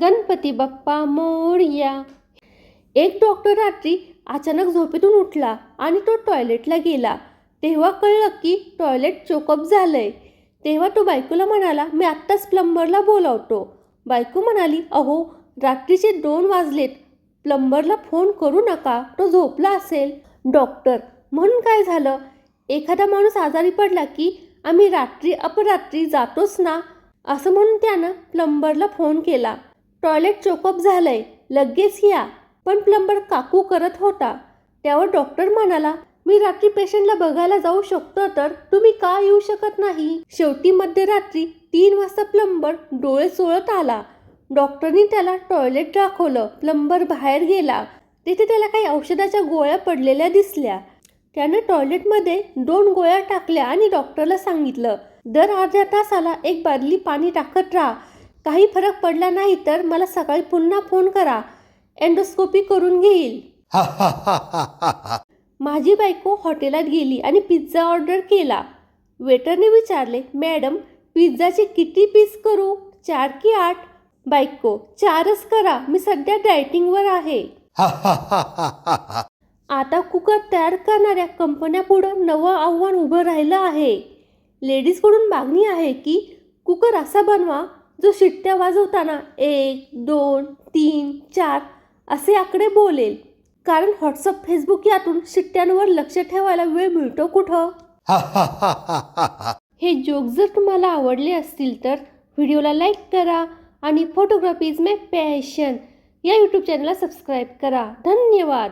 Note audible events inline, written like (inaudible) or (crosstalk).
गणपती बाप्पा मोरया. एक डॉक्टर रात्री अचानक झोपेतून उठला आणि तो टॉयलेटला गेला. तेव्हा कळलं की टॉयलेट चोकअप झालंय. तेव्हा तो बायकोला म्हणाला मी आत्ताच प्लंबरला बोलावतो. बायको म्हणाली अहो रात्रीचे दोन वाजलेत. प्लंबरला फोन करू नका तो झोपला असेल. डॉक्टर म्हणून काय झालं? एखादा माणूस आजारी पडला की आम्ही रात्री अपरात्री जातोच ना? असं म्हणून त्यानं प्लंबरला फोन केला. टॉयलेट चोकअप झालंय लगेच या. पण प्लंबर काकू करत होता. त्यावर डॉक्टर म्हणाला मी रात्री पेशंटला बघायला जाऊ शकतो तर तुम्ही का येऊ शकत नाही? शेवटी मध्यरात्री तीन वाजता प्लंबर डोळे चोळत आला. डॉक्टरनी त्याला टॉयलेट दाखवलं. प्लंबर बाहेर गेला. तिथे त्याला काही औषधाच्या गोळ्या पडलेल्या दिसल्या. त्यानं टॉयलेटमध्ये दोन गोळ्या टाकल्या आणि डॉक्टरला सांगितलं दर अर्ध्या तासाला एक बादली पाणी टाकत राहा. काही फरक पडला नाही तर मला सकाळी पुन्हा फोन करा. एंडोस्कोपी करून घेईल. (laughs) माझी बायको हॉटेलात गेली आणि पिझ्झा ऑर्डर केला. वेटरने विचारले मॅडम पिझ्झाचे किती पीस करू? चार की आठ? बायको चारच करा मी सध्या डायटिंगवर आहे. (laughs) आता कुकर तयार करणाऱ्या कंपन्या पुढं नवं आव्हान उभं राहिलं आहे. लेडीजकडून मागणी आहे की कुकर असा बनवा जो शिट्ट्या वाजवताना एक दोन तीन चार असे आकडे बोलेल. कारण व्हॉट्सअप फेसबुक यातून शिट्ट्यांवर लक्ष ठेवायला वेळ मिळतो कुठं? हे जोक जर तुम्हाला आवडले असतील तर व्हिडिओला लाईक करा आणि फोटोग्राफी इज माय पॅशन या यूट्यूब चॅनलला सबस्क्राईब करा. धन्यवाद.